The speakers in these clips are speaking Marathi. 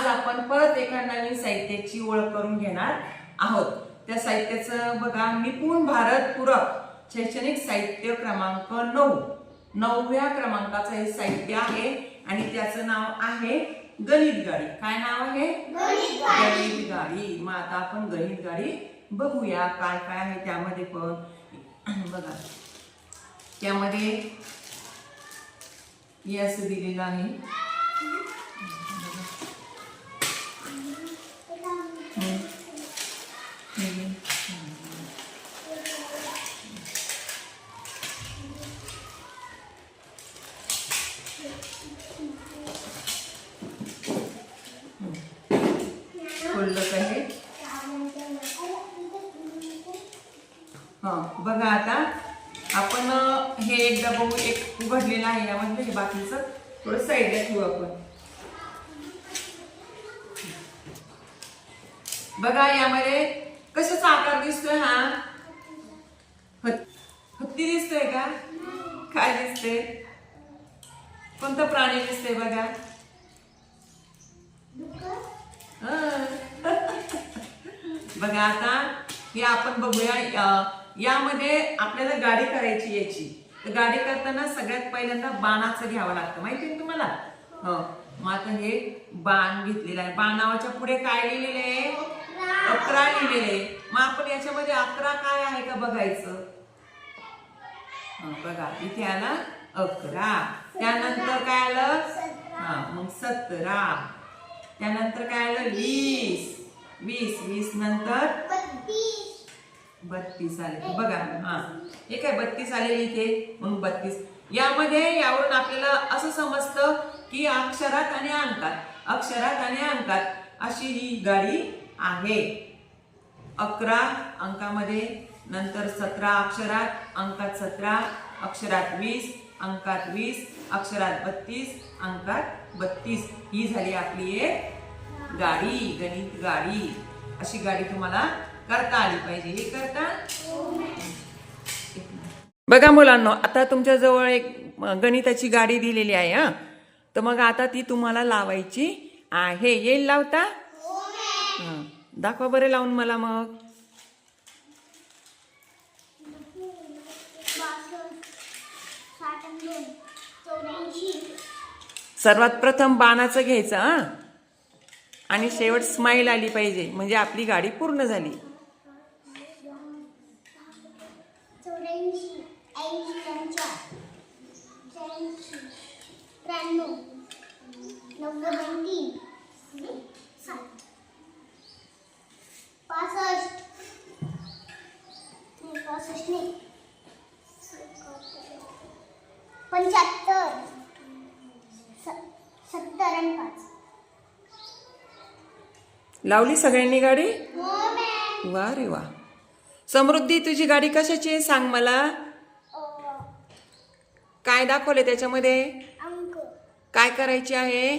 आज आपण परत एका नवीन साहित्याची ओळख करून घेणार आहोत. त्या साहित्याचं बघा निपुण भारत पूरक शैक्षणिक साहित्य क्रमांक नऊ. नवव्या क्रमांकाचं हे साहित्य आहे आणि त्याचं नाव आहे गणित गाडी. काय नाव आहे? गणित गाडी. मग आता आपण गणित गाडी बघूया. काय काय आहे त्यामध्ये पण? बघा. त्यामध्ये असं दिलेलं आहे. खुल्लक आहे हा? बघा आता आपण हे एकदा बघू एक उघडलेलं आहे यामध्ये हे बाकीचं. थोडं साईडला ठेवू आपण. बघा यामध्ये कशाचा आकार दिसतोय हा? हत्ती दिसतोय का? काय दिसते कोणतं प्राणी दिसतंय बघा? बघा आता हे आपण बघूया यामध्ये आपल्याला गाडी करायची याची तर गाडी करताना सगळ्यात पहिल्यांदा बाणाचं घ्यावं लागतं. माहिती आहे तुम्हाला? हो. मग आता हे बाण घेतलेलं आहे. बाणावाच्या पुढे काय लिहिलेलं आहे? अकरा लिहिलेले आहे. मग आपण याच्यामध्ये अकरा काय आहे का बघायचं? हो, बघा. इथे आला अकरा. त्यानंतर काय आलं? हा मग सतरा. त्यानंतर काय आलं? वीस. वीस वीस नंतर बत्तीस. आले. बघा हा. हे काय बत्तीस आलेले इथे? म्हणून बत्तीस. यामध्ये यावरून आपल्याला असं समजतं की अक्षरात आणि अंकात. अक्षरात आणि अंकात अशी ही गाडी आहे. अकरा अंकामध्ये नंतर सतरा अक्षरात अंकात सतरा अक्षरात वीस अंकात वीस अक्षरात बत्तीस अंकात बत्तीस. ही झाली आपली एक गाडी गणित गाडी अशी गाडी तुम्हाला करता आली पाहिजे. हे करता? बघा मुलांनो आता तुमच्या जवळ एक गणिताची गाडी दिलेली आहे हा. तर मग आता ती तुम्हाला लावायची आहे. येईल लावता? दाखवा बरं लावून मला मग. सर्वात प्रथम बाणाचं घ्यायचं हा. आणि शेवट स्माईल आली पाहिजे म्हणजे आपली गाडी पूर्ण झाली चौऱ्याऐंशी त्र्याण्णव पासष्ट पंच्याहत्तर स- सत्तर आणि पाच लावली सगळ्यांनी गाडी? हो वा रे वा. समृद्धी तुझी गाडी कशाची आहे सांग मला? काय दाखवले त्याच्यामध्ये? काय करायची आहे?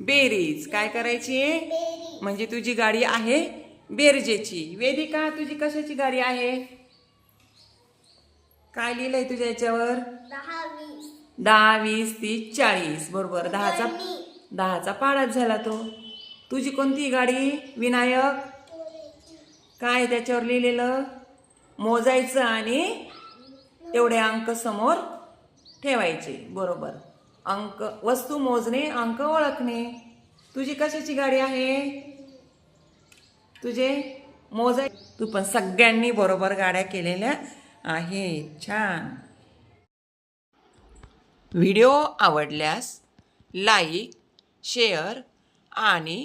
बेरीज. काय करायची आहे? म्हणजे तुझी गाडी आहे बेरजेची. वेदिका तुझी कशाची गाडी आहे? काय लिहिलंय तुझ्या याच्यावर? दहा वीस. तीस चाळीस. बरोबर. दहाचा दहाचा पाडाच झाला तो. तुझी कोणती गाडी? विनायक? काय त्याच्यावर लिहिलेलं? मोजायचं आणि तेवढे अंक समोर ठेवायचे. बरोबर. अंक वस्तू मोजणे अंक ओळखणे. तुझी कशाची गाडी आहे? तुझे मोजाय तू पण सगळ्यांनी बरोबर गाड्या केलेल्या आहेत. छान. व्हिडिओ आवडल्यास लाईक शेअर आणि